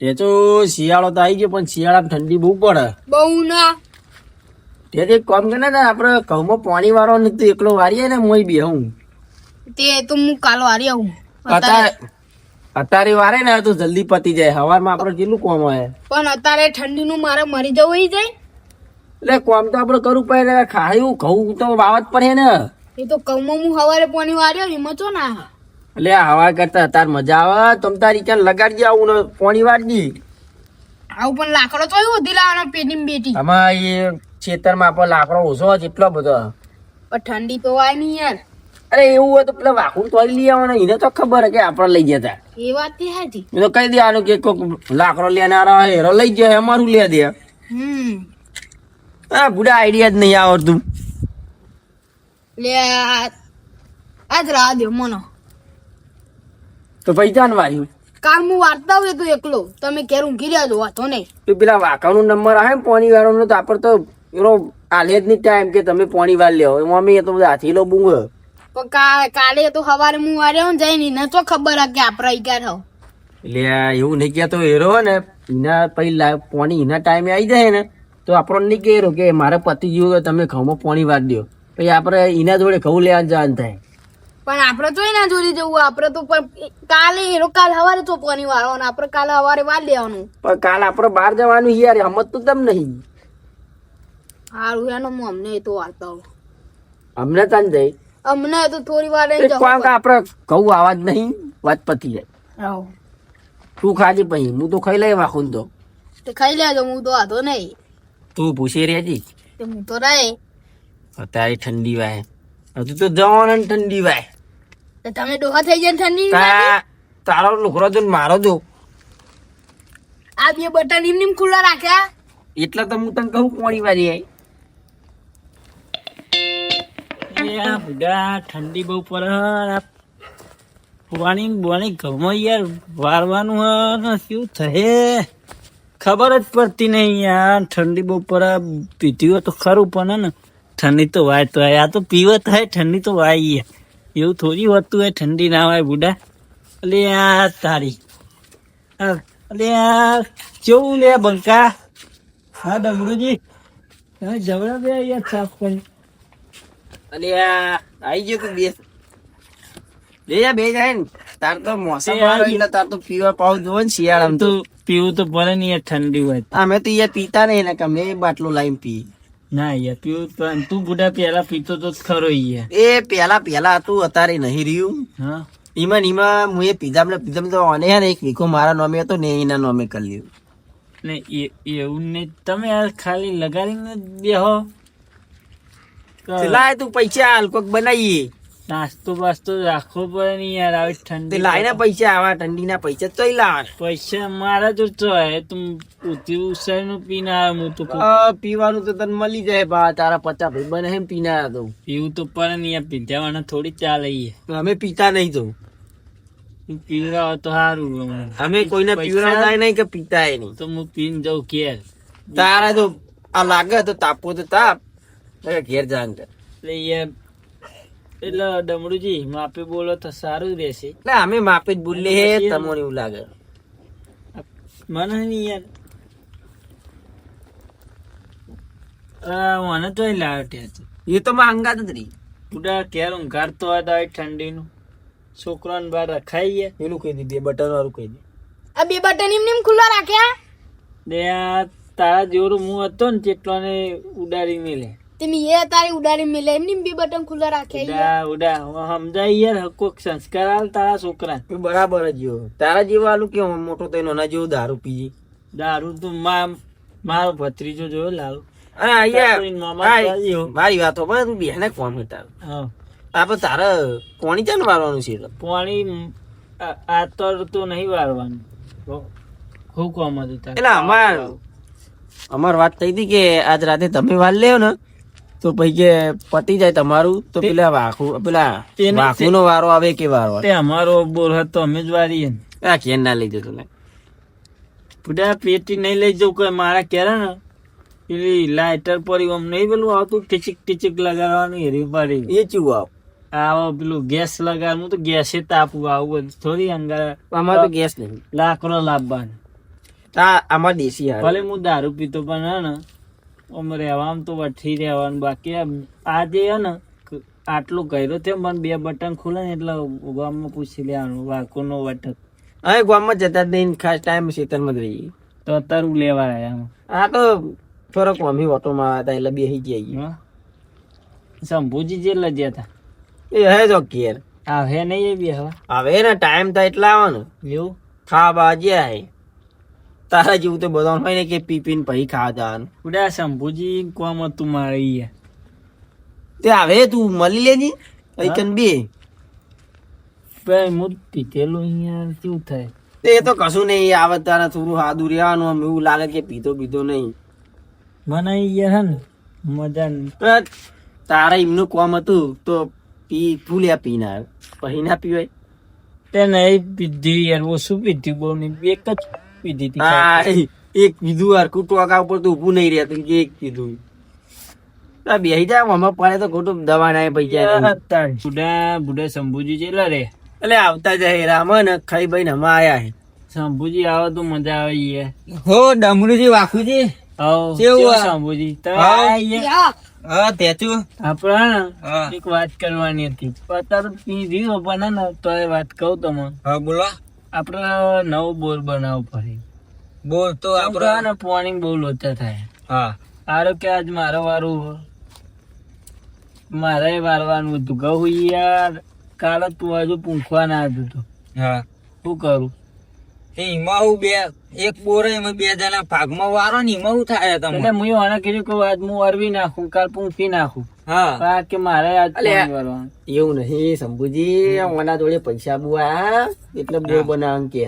તે તો શિયાળો તો આવી ગયો પણ શિયાળામાં ઠંડી બહુ પડે. બહુ ના. તે તો કામ કરે ને આપણે ઘઉંમાં પાણી વાળો તું એકલો વારીએ ને મોય બી હું તે તો હું કાલો વારી આવું. અત્યારે અત્યારે વારે ને તો જલ્દી પતી જાય. હવારમાં આપણે કેટલું કોમ હોય? પણ અત્યારે ઠંડીનું મારે મરી જવું જાય. એટલે કોમ તો આપણે કરવું પડે ખાયું ઘઉં તો વાવત પડે ને. એ તો કમમાં હું સવારે પાણી વાર્યો એમાં ચો ના. એટલે હવા કરતા તાર મજા આવે. તમ તારી ક્યાં લગાડી આવું ને પોણી વાળજી આવું પણ લાકડો તો એવું દિલાવાનો પેટી બેટી. આમાં એ ખેતરમાં પણ લાકડો ઓછો એટલો બધો. પણ ઠંડી તો વાય નહીં યાર. અરે એવું હોય તો પેલા વાકું તોડી લઈ આવવાના. એને તો ખબર કે આપણે લઈ જતા. એ વાત તે હાજી. એ તો કહી દેવાનું કે કોક લાકડો લેનારા હેરો લઈ જાય અમારું લે દે. હમ. હા બુડા આઈડિયા જ નહીં આવડતું. લે આજ રાહ દે મનો. તો પૈસા ને વાયુ કાલ હું વાર્તા હોય તો એકલો. તમે ઘેર ઊંઘી રહ્યા છો વાતો નહીં. તો પેલા વાકાનો નંબર આવે પોણી વાળાનો તો આપણે તો એનો આલે જ નહીં ટાઈમ કે તમે પોણી વાર લ્યો એમાં અમે તો બધા હાથી લો બૂંગ. પણ કા- કાલે તો સવારે હું વાર્યો ને જઈને એને તો ખબર હે કે આપણે ઈ ગયા થાવ એટલે એવું નહીં કહેતો હેરો હોય ને એના પહેલા પોણી એના ટાઈમે આવી જાય ને તો આપણને નહીં કહેરો કે મારે પતિ ગયું તમે ઘઉંમાં પોણી વાર દો પછી આપણે એના જોડે ઘઉં લેવા જવાનું થાય. પણ આપણે તો એના જોડી જવું આપણે તો પણ કાલે એનો કાલ સવારે તો વાળો વાળવાનું આપણે કાલે સવારે વાર લેવાનું. પણ કાલ આપણે બહાર જવાનું છે યાર હમત તો તમ નહીં. સારું એનો હું અમને તો વાર્તા અમને તાન જઈ અમને તો થોડી વાર રહીને એક જવું કામ કે આપણે કહું આવા જ નહીં વાત પતી જાય. તું ખાજે પછી હું તો ખાઈ લઈ વાખું તો. તે ખાઈ લેજો હું તો વાંધો નહીં. તું પૂછી રહેજી તે હું તો રહે. અત્યારે ઠંડી વાય હજુ તો જવાનું ઠંડી વાય તો તમે ડોહા થઈ જાય ઠંડી તારો લુકરો જો મારો જો આ બે બટન એમ નેમ ખુલ્લા રાખ્યા? એટલે તો હું તને કહું કોણી વાળી આઈ ઠંડી બહુ પડે પાણી બોણી ઘરમાં યાર વારવાનું હે શું થયે ખબર જ પડતી નહીં યાર ઠંડી બહુ પડે પીતી હોય તો ખરું પણ હે ને ઠંડી તો વાય તો આ તો પીવત થાય ઠંડી તો વાય યાર. એવું થોડી હોતું હોય ઠંડી ના હોય બુડા. અલે આ તારી. અલે આ કેવું લે બંકા? હા ડમરુજી. હા જવડા બે અહીંયા સાફ કરી. અલે આ આઈ ગયો તું બે બે જા બે જાય ને તાર તો મોસમ એટલે તાર તો પીવા પાવ જોવે ને શિયાળામાં તો. પીવું તો પડે ને યાર ઠંડી હોય અમે તો યાર પીતા નહીં ને કે અમે બાટલો લાવીને પી. ના યાર પીવું તો. તું બુઢા પેલા પીતો તો ખરો યાર. એ પેલા પેલા તું અત્યારે નહીં રહ્યું. હા. ઈમાં ઈમાં હું એ પીધા મને પીધા તો અને હે ને એક વીખો મારા નોમે હતો ને એના નોમે કરી લીધું. ને એ- એવું ને તમે યાર ખાલી લગાડીને બેહો. તો તું પૈસા હાલ કોક બનાવીએ. નાસ્તો બાસ્તો રાખવો પડે ને યાર આવી ઠંડી લાય ને પૈસા આવા ઠંડીના પૈસા તો લાવે. પૈસા મારા જો તો હે તું ઉતી ઉસાઈ નું પીને આવ્યો હું તો પીવાનું તો તને મળી જાય બા તારા પચાસ ભાઈ બને એમ પીના તો. પીવું તો પડે ને યાર પીધાવાના થોડી ચાલે અમે પીતા નહીં તો. પીવડાવો તો સારું અમે કોઈને પીવડાવતા નહીં કે પીતા નહીં. તો હું પીને જાઉં ઘેર. તારા તો આ લાગે તો તાપો તો તાપ. ઘેર જાન કર. યાર એટલે ડમરુજી માપે બોલો તો સારું રહેશે. એટલે અમે માપે જ બોલીએ હે તમને એવું લાગે. મને નહીં યાર મને તો લાવ્યો ત્યાં એ તો માં અંગાત જ રહી. ઉડા ઘેર ઊંઘાડતો હોય તો આવી ઠંડીનું. છોકરાને બહાર રખાઈ ગયા પેલું કહી બે બટન વાળું કહી દે. આ બે બટન એમ નેમ ખુલ્લા રાખ્યા? ને આ તારા જેવડું મું હતો ને તેટલોને ઉડાડી મેલે. તમે એ તારી ઉડાડી મિલે એમની બી બટન ખુલ્લા રાખે ઉડા ઉડા સમજાય યાર કોઈક સંસ્કાર આલ તારા છોકરા તું બરાબર જ જો તારા જેવા આલું કે મોટો તો ના જેવો દારૂ પીજી દારૂ તો મા મારો ભત્રીજો જોયો લાલ. અરે અહીંયા. મારી વાતો પણ તું બેને ફોન કરતા હા. આપણે તારે કોણી ચાલ મારવાનું છે પાણી આ- તો નહીં વારવાનું હું કોમ હતું એટલે અમાર અમાર વાત થઈ હતી કે આજ રાતે તમે વાર લેવો ને તો પછી કે પતી જાય તમારું તો પેલા વાખુ પેલા વાખુ નો વારો આવે કે વારો તે અમારો બોર હતો અમે જ વારીએ આ કેન ના લઈ જતો બુડા પેટી નહીં લઈ જવું કોઈ મારા કેરા ને? પેલી લાઇટર પડી આમ નહીં પેલું આવતું ટીચિક ટીચિક લગાડવાનું હેરી પડી એ ચું આવ. આવો પેલું ગેસ લગાડ હું તો ગેસે તાપું આવું થોડી અંગાર અમારે તો ગેસ નહીં. લાકડો લાવવાનું તા આમાં દેશી. ભલે હું દારૂ પીતો પણ હે ને આમ રહેવામાં તો વઠી રહેવાનું બાકી આજે હે ને આટલું કર્યો છે મને બે બટન ખુલે ને એટલે ગામમાં પૂછી લેવાનું વાકોનો વટક હવે ગામમાં જતા જ નહીં ખાસ ટાઈમ ખેતરમાં જ રહીએ. તો અત્યારે હું લેવા આવ્યા આ તો થોડોક મમ્મી ઓટોમાં હતા એટલે બેસી ગયા હા. શંભુજી જેટલા જ્યાં હતા. એ હે તો ઘેર. આવે હે નહીં એ બી હવે. આવે ને ટાઈમ થાય એટલે આવવાનું. એવું? ખાવા બા જ્યાં તારા જેવું તો બધા હોય ને કે પી પીને પછી ખાવા જવાનું ઉડે શંભુજી કોમ હતું મારે તે હવે તું મળી લેજી. કન બે. ભાઈ હું પીતેલું અહીંયા શું થાય? તે તો કશું નહીં આવે તારા થોડું સાદું રહેવાનું આમ એવું લાગે કે પીધો પીધો નહીં. મને યાર હે ને મજા તારા એમનું કોમ હતું તો પી ફૂલ્યા ના પછી ના પીવાય. તે નહીં પીધી યાર ઓછું પીધી બહુ નહીં એક જ પીધી હતી હા એક કીધું હરકું આગા ઉપર તો ઊભું નહીં રહેતું કે એક કીધું. બેહી જા મમ્મા પડે તો ખોટું દવા ના પૈસા. બુડા બુડા શંભુજી જેટલા રે. એટલે આવતા જાય રામન ખાઈ ભાઈ ને હમણાં આયા હે. શંભુજી આવે તો મજા આવે યાર હો. ડમરુજી વાખુજી? હો કેવું? શંભુજી? તા હા. યાર યા. તેચું. આપણે. એક વાત કરવાની હતી. અત્યારે પીધી પણ હે ને તો વાત કહું તમને. હા બોલો. આપણે નવો બોર બનાવવો પડે. બોલ તો આપણે પાણી બહુ લોચા થાય. હા. આરો કે આજ મારો વારું મારે વારવાનું હતું. કહું યાર કાલે તું હજુ પૂંખવા ના હતું હા. શું કરું? એમાં હું બે એક બોર એમાં બે જણા ભાગમાં વારો ને એમાં હું થાય તમને. હું એને કીધું કે આજ હું વરવી નાખું કાલ પૂંખી નાખું. હા. કે મારે એવું નહીં શંભુજી જોડે પૈસા બુઆ એટલે બોર બનાવવાનું કે.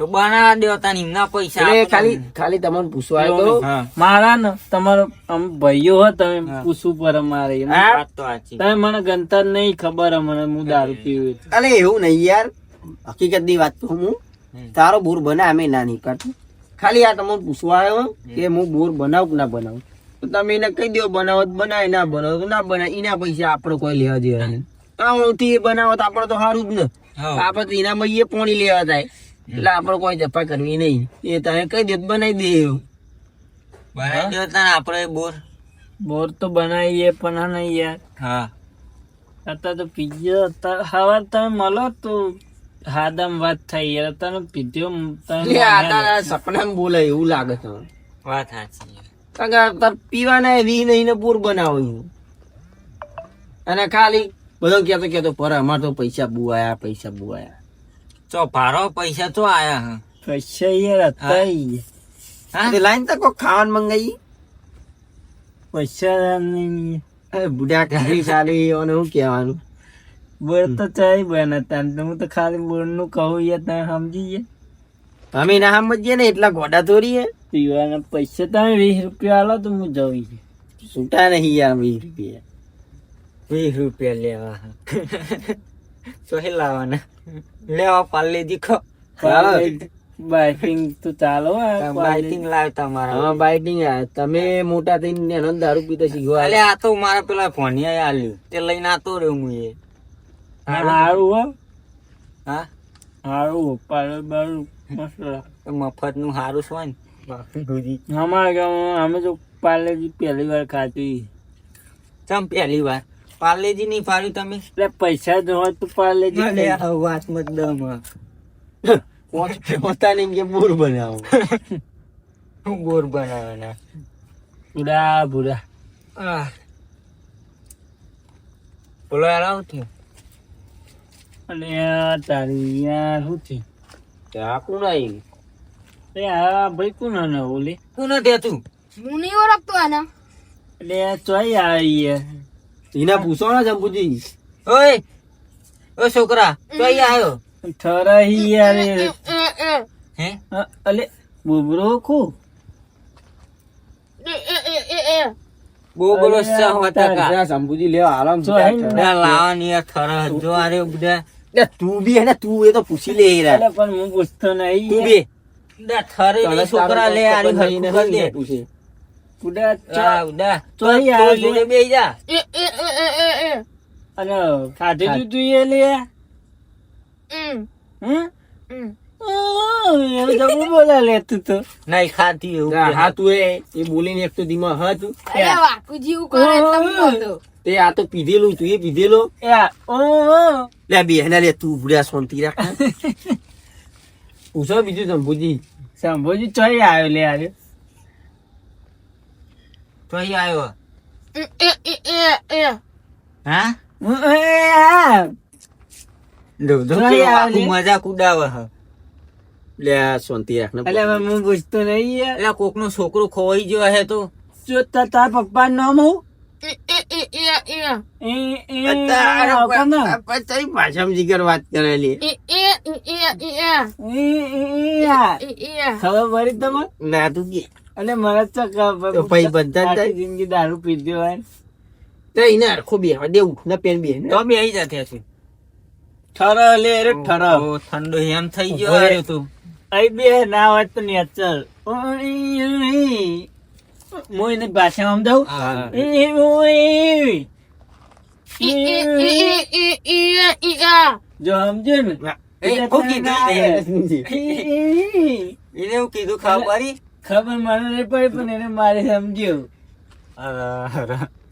તો બનાવા દો એમના પૈસા ખાલી ખાલી તમને પૂછવા આવ્યો મારા ને તમારો આમ ભાઈઓ હો તમે પૂછવું પડે મારે એમ. હા? વાત તો સાચી. તમે મને ગણતર નહીં ખબર મને હું દારૂ પીવું અરે એવું નહીં યાર. હકીકતની વાત તો હું. તારો બોર બના અમે ના નહીં ખાલી આ તમને પૂછવા આવ્યો કે હું બોર બનાવું કે ના બનાવું. તો તમે એને કહી દો બનાવો બનાય ના બનાવો તો ના બનાય એના પૈસા આપડે કોઈ લેવા દેવા નહીં. આમાંથી બનાવો તો આપણે તો સારું જ ને. આપણે તો એનામાં એ પોણી લેવા થાય એટલે આપણે કોઈ જફા કરવી નહીં. એ તમે કહી દો બનાવી દે એવું. બનાવી દો તને આપણે બોર. બોર તો બનાવીએ પણ હા નહીં યાર. હા. અત્યારે તો પીજો સવાર તમે મળો તો હાદમ વાત થાય યાર. સપના બોલાય સપનામાં બોલે એવું લાગે છે વાત સાચી તાર પીવાના વી નહીં પૂર બનાવ્યું. અને ખાલી બધો કહેતો કહેતો પર અમાર તો પૈસા બુઆયા પૈસા બુઆયા ચો ભારો પૈસા તો આયા હા? પૈસા યાર હા? લાઈન તો કોક ખાવાનું મંગાઈ. પૈસા એ બુઢા ખાલી ખાલી અને શું કહેવાનું? બોર તો ચાય બને ને હું તો ખાલી બોરનું કહું યાર તમે સમજી ગયા. અમે ના સમજીએ ને એટલા ગોડા થોડી પીવાના પૈસા તમે વીસ રૂપિયા આલો તો હું જઉં છું. છૂટા નહીં યાર વીસ રૂપિયા. વીસ રૂપિયા લેવા. સોહે લાવવાના? લેવા પાલે દીખો બાઇકિંગ તો ચાલો બાઇટિંગ બાઇકિંગ લાવ તમારા. હા બાઇટિંગ તમે મોટા થઈને એનો દારૂ પીતા શીખવા અલે આ તો મારા પેલા ફોનિયા આલ્યું. તે લઈને આતો રહ્યો હું એ. હારું હો. હા? હારું પાડો બારું મફતનું હારું બાપુજી. અમારા ગામમાં અમે તો પાર્લેજી પહેલી વાર ખાધી. ચમ પહેલી વાર? પાર્લેજી નહીં ફાડ્યું તમે? એટલે પૈસા જ હોય તો પાર્લેજી વાત મત દમ. પોતાની કે બોર બનાવો. બોર બનાવવાના. બુરા બુડા. આહ. બોલો યાર આવું થયું? અને આ તારી યાર શું થયું? આપણું આવી એ આ ભાઈ કોણ ને ઓલી. કોણ નથી તું હું નહીં ઓળખતો આના. એટલે આ આવી એના પૂછો ને જંબુજી ઓય ઓ છોકરા આવ્યો યાર હે? અલે બુબરો ખુ? સા હોતા કા? લેવા આરામ જો લાવાની જો. બધા તું બી હે ને તું એ તો પૂછી લે યાર. પણ હું પૂછતો નહીં. તું બી. બધા થરી છોકરા લે આરી હરકું કરી દે. ઉડા ચા ઉડા. ચોરી આ જોઈને તું જોઈએ લે હમ પીધેલું તું એ પીધેલો. લે બે તું ભૂલ્યા શાંતિ રાખ. પૂછો બીજું શંભુજી શંભુજી ચોઈ આવ્યો લે આજે. ચોઈ આવ્યો. હા? મજાક ઉડાવે હા. લે શાંતિ રાખ એટલે હું પૂછતો નહીં એટલે કોકનો છોકરો ખોવાઈ ગયો હે તો? જો તાર પપ્પા નામ હું? જિંદગી દારૂ પી દેવાય તો એને હરખો બે દેવું ને પેન બે તો બે આવી જાતે છે ઠર લે રે ઠર. ઠંડો એમ થઈ ગયો તું. અહીં બે ના વાત તો નેચર. હું એની ભાષા સમજાવું? જો સમજે ને? એવું ખબર ખબર એને મારે સમજ્યું.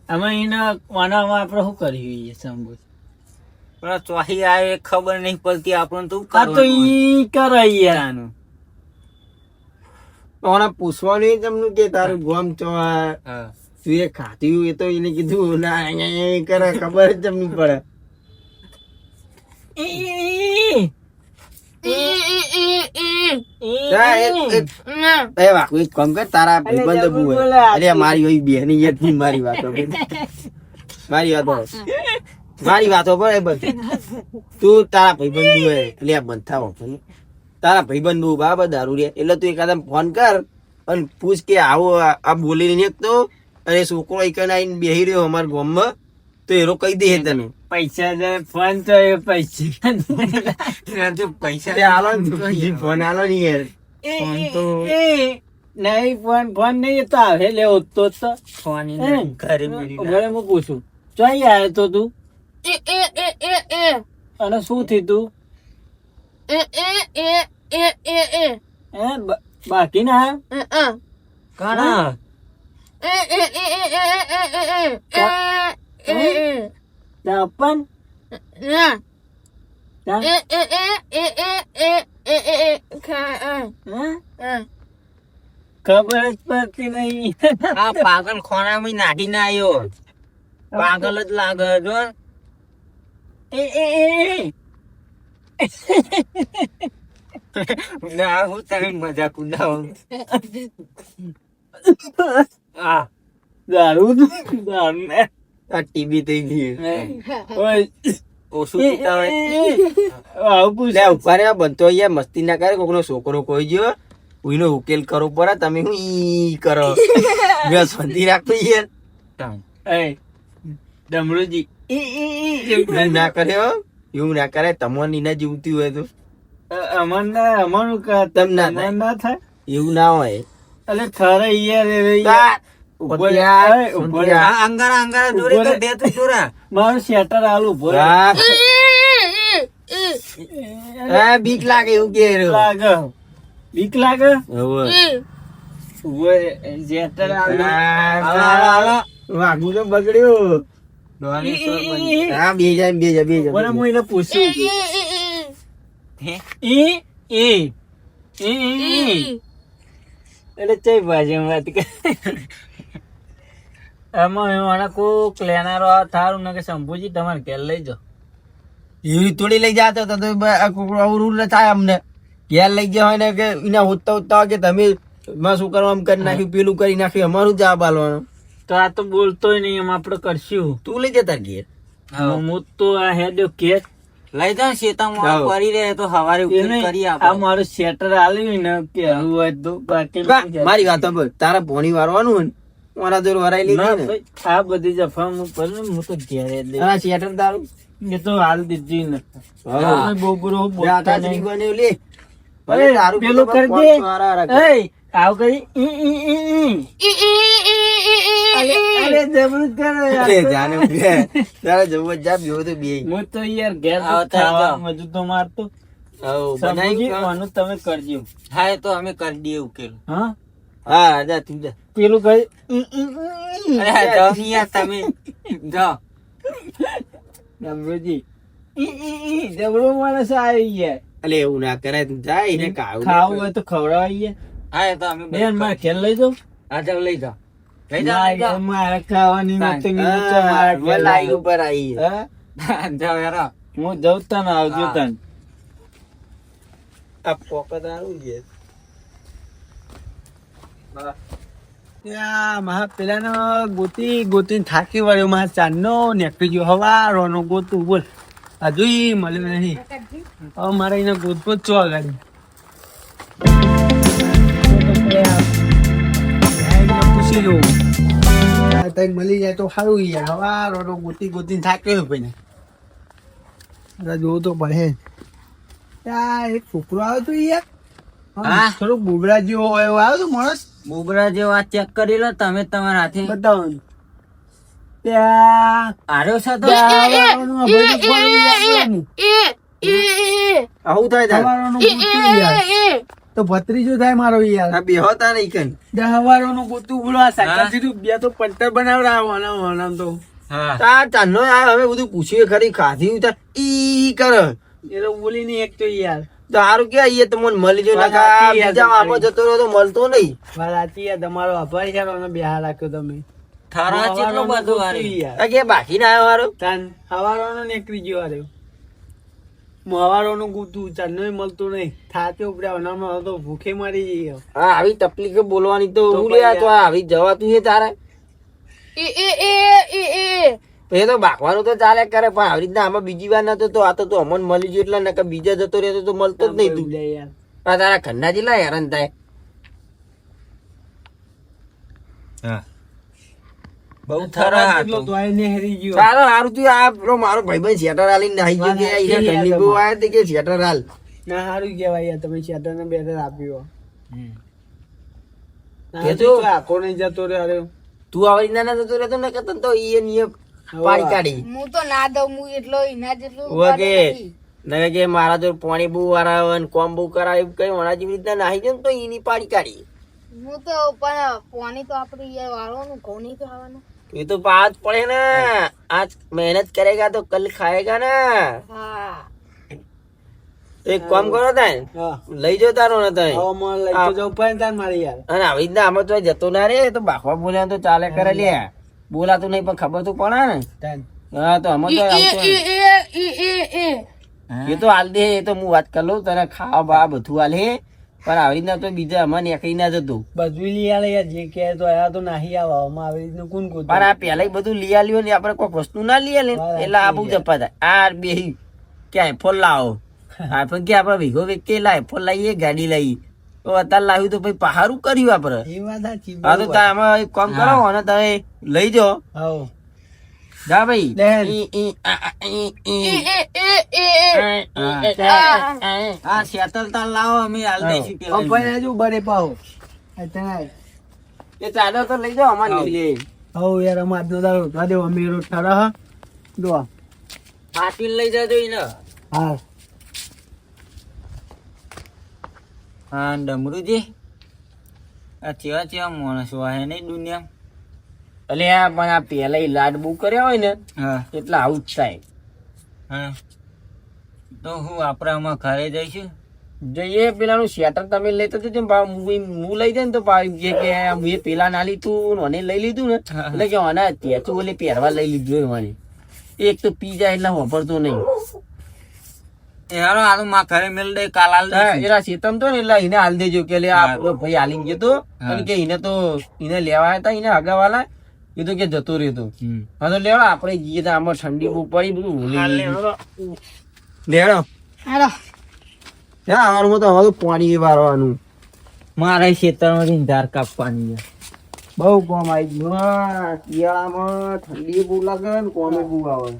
અમે એને વાનામાં આપણે શું કર્યું એ સંબોધ પણ ચોહી આવે ખબર નહીં પડતી આપણને તું તો ઈ કરાય યાર ઓને પૂછવાનું તમને કે તારું ગોમ ચો તું એ ખાતી એ તો એને કીધું ના અહીંયા કરે ખબર જ તમને પડે. મારી વાતો પર તું તારા ભાઈબંધ લે બંધ થાવ તારા ભાઈબંધ બહુ બરાબર દારૂ રે એટલે તું એકાદમ ફોન કર અને પૂછ કે આવો આ બોલી ને તો. અને છોકરો એકને આવીને બેહી રહ્યો અમારા ગામમાં. તો એરો કહી દે તને. પૈસા દે ફોન તો એ પૈસા પૈસા તે હાલો ફોન આલો નહીં યાર. ફોન તો- એ, નહીં ફોન ફોન નહીં તો આવે લેવો તો તો. ફોન ઘરે ઘરે હું પૂછું ચોઈ આવ્યો તો તું? એ એ એ એ એ. અને શું થયું તું? એ એ એ એ એ એ એ બાકી ના એ એ કાના એ એ એ એ એ એ એ એ એ એ ત્યાં અપન ના એ એ એ એ એ એ એ એ એ ખબર જ પડતી નહીં આ પાગલ ખોણામાં નાખીને આવ્યો પાગલ જ લાગે જો એ એ એ ના હું તમે મજાક ઉડાવું. આ. દારૂ દારૂ ને આ ટીબી થઈ ગઈ. ઓય. ઓછું પીતા હોય. આવું પૂછ. લે ઊભા બનતો અહીંયા મસ્તી ના કરે કોકનો છોકરો કોઈ ગયો. ઉઈનો ઉકેલ કરો પડે તમે હું ઈ કરો. મેં શાંતિ રાખતો યાર એ ડમરુજી. ના કરે હો. એવું ના કરે તમને ના જીવતી હોય તો. અમર અમારું તમ ના થાય? એવું ના હોય. અલે ખરે યાર રે. બીક લાગે એવું કે બીક લાગે? શેટર વાઘું તો બગડ્યું. બે જાય બે જાય બે જાય એને પૂછ્યું ઈ ઈ. ઈ. એટલે ચઈ ભાષામાં વાત કરે? એમાં મને કોક લેનારો આ થારું ને કે શંભુજી તમારે ઘેર લઈ જાઓ. એવી થોડી લઈ જતો તો તો બ- આ આવું રૂલ ન થાય અમને. ઘેર લઈ ગયા હોય ને કે એના હોતા હોતા હોય કે તમે માં શું કરવા આમ કરી નાખ્યું પેલું કરી નાખ્યું અમારું જવાબ આલવાનું તો આ તો બોલતોય નહીં એમ આપણે કરશું. તું લઈ જતા ઘેર. હું તો આ હેડ્યો કે લઈ જાઓ શેતામાં. પડી રહે તો હવારે ઉકેલ કરી આ મારું શેટર આલ્યું ને પહેરવું હોય તો બાકી મારી વાત પર તારા ભોણી વારવાનું હોય મારા જોર વરાઈ લીધી ને આ બધી જફા હું પર હું તો ઘેરે દે આ શેટર તારું? એ તો હાલ દીધી ને. હા. બહુ બુરો લે, બોલતા નહીં. બને લે. ભલે અરે, તારું પેલું કરી દે. એય, આવ કરી ઈ, ઈ, ઈ, ઈ. અરે, અરે, જબરું કરે અરે, જાને બે. તારે જવું જા, બેહો તો બે. હું તો યાર ઘેર આવતા ખાવા તો મારતો બનાવી તમે કરજો હા તો અમે કરી દઈએ ઉકેલ હા હા જા તું જા પેલું કઈ અરે જાઓ યાર તમે જાઓ ડમરુજી જબરો માણસ આવી ગયા અલે એવું ના કરાય તું જાય એને ખાવું હોય તો ખવડાવીએ હા એ તો અમે બેન મારે ખેલ લઈ જાઉં? હા જાઓ લઈ જાઓ. લઈ જાઓ લઈ ના, જાઓ મારે ખાવાની નથી મિનિટ તો મારે ખેલ લાઈન લઈ ઉપર આવી જાઉં. હા? જાઓ યાર હું જઉં તને આવજો. તને. આ પોકત આવું છે. ત્યાં પેલાનો ગોતી ગોતી થાકી વળ્યો મારા ચાંદનો નીકળી ગયો. હવારોનો ગોતું બોલ. હજુ મળ્યો નહીં. હવે મારે એને ગોતવો છો આગળ મળી જાય તો સારું યાર હવારોનો ગોતી ગોતી થાક્યો ભાઈ અરે જોવું તો પડે ત્યાં એક છોકરો આવ્યો તો યાર હા? થોડુંક બુબરા જેવો એવો આવ્યો તો માણસ બુબરા જેવો આ ચેક કરી લો તમે તમારા હાથે બતાવો આર્યો છે તો યાર. આવું થાય તાર તો ભત્રીજો થાય મારો યાર. આ બેહો નહીં કઈ. દહવારો નું ગોતું બોલો આ શાકભાજી બે તો પંટર બનાવડાવવાના હોવાના તો. હા. તા ચાંદનો આ હવે બધું પૂછીએ ખરી ખાધી ઉતાર ઈ કર. એ બોલી નહીં એક તો યાર. તો હારું કે આઈએ તો મને મળી જો નકા બીજા આપો જતો રહ્યો તો મળતો નહીં. વાલાતી યાર તમારો આભાર છે અને બિહાર રાખ્યો તમે. થારા ચેટલો બધો ગોતું આ કે બાકી ના આવ્યો તન તાન હવારોનો નીકળી ગયો હારે હવારોનું ગોતું ચાંદનો મળતું નહીં. થાતે ઉપડ્યા અનામાં તો ભૂખે મારી જઈએ હા આવી તકલીફ બોલવાની તો હું લે તો આવી જવાતું છે તારે? એ એ એ એ એ. એ તો બાકવાનું તો ચાલે કરે પણ આવી રીતના આમાં બીજી વાર નતો તો આ તો તું અમન મળી ગયું એટલે નકર બીજા જતો રહેતો તો મળતો જ નહીં તું. યાર. આ તારા ઘરના જેટલા હેરાન થાય. હા. બહુ થારા હતો તો. આઈને હેરી ગયો. સારો હારું તું આ પેલો મારો ભાઈબંધ શેટર હાલીને નાહી ગયો કે વાત અહીંયા સાચી ઘરની યાર બહુ આયા તે કે શેટર હાલ ના સારું કહેવાય તમે શેટર ને બેટર આપ્યો. હમ. એ એ તો- તો આખો નહીં જતો રે અરે. તું આવી રીતના ના જતો રહેતો ને કરતો તો ઈ ને પાડી કાઢી. હું તો ના દઉં હું એટલો જેટલું નકે કે મારા તો પાણી બહુ વાળા ને કોમ બહુ કરાવે એવું કઈ વણા જેવી રીતના નાહી ને તો એની પાડી કાઢી. હું તો પણ પાણી તો આપણે યાર વાળવાનું ઘઉં નહીં ખાવાનું એ तो बात पड़े ना आज મહેનત करेगा तो कल खाएगा ना એક કામ કરો તાન. લઈ તારો ને જવું પડે તાર મારે યાર. અને આવી રીતના આમાં તો જતો ના રે તો બાખવા બોલ્યા તો ચાલે કરે લે. બોલાતું નહીં પણ ખબર તો પડે ને. હા તો આમાં તો એ એ એ એ એ એ એ તો હાલ દે એ તો હું વાત કરું તને ખાવા બા બધું હાલ હે પણ આવી રીતના તો બીજા અમારે નીકળી ના જતું. બધું લઈ આલે યાર જે કે તો આ તો નાહી આવા આમાં આવી રીતનું કોણ કોણ પણ આ પેલા બધું લઈ આલ્યું ને આપણે કોઈ વસ્તુ ના લઈ આલે એટલે આ બહુ જપા થાય આ બે ક્યાંય ફોન લાવો? આપણે કે આપણે ભીગો વ્યક્તિ લાય ફોન લાવીએ ગાડી લઈ તો અત્યારે લાવ્યું તો ભાઈ પહારું કર્યું આપણે. હા તો તમે આમાં એક કામ કરો અને તમે લઈ જાઓ. જા ભાઈ. આ, આ, હા. આ શેતર તાર લાવો અમે હાલ દઈશું પેલા પપ્પા હજુ બરે પાહો. એ ચાદર તો લઈ જાઓ અમારે લઈ લે હવ યાર અમે આજનો દાડો ઉઠવા દેવો અમે રોજ ઠરા હા જો હાથી લઈ જજો એને હા. હા ડમરુજી. આ ચેવા ચેવા માણસો હે નહીં દુનિયા એટલે આ પણ આ પેલા લાડ બુક કર્યા હોય ને એટલે આવું જ થાય. તો હું આપણામાં ઘરે જઈશું? જઈએ પેલાનું સ્વેટર તમે લેતા ને હું લઈ જાય ને તો કે મેં પેલા ના લીધું મને લઈ લીધું ને એટલે કે આના તેતું ઓલે પહેરવા લઈ લીધું મને. એક તો પી જાય એટલે વાપરતો નહીં. એ આ માં ઘરે મેલ દે કાલ હાલ હા, દઈશું. તો ને એટલે એને હાલ દેજો કે લે આ ભાઈ હાલી ગયો તો. કે એને તો એને લેવા હતા એને હગાવાલા એ તો કે જતો રહેતો. હા તો લેવા આપણે જઈએ તો આમાં ઠંડી બહુ પડી બધું હાલો. હા અમારું તો હવે તો પાણી વારવાનું. મારે ખેતરમાંથી ધાર કાપવાની છે. બહુ કોમ આવી ગયું. શિયાળામાં ઠંડી બહુ લાગે ને કોમે બહુ આવે.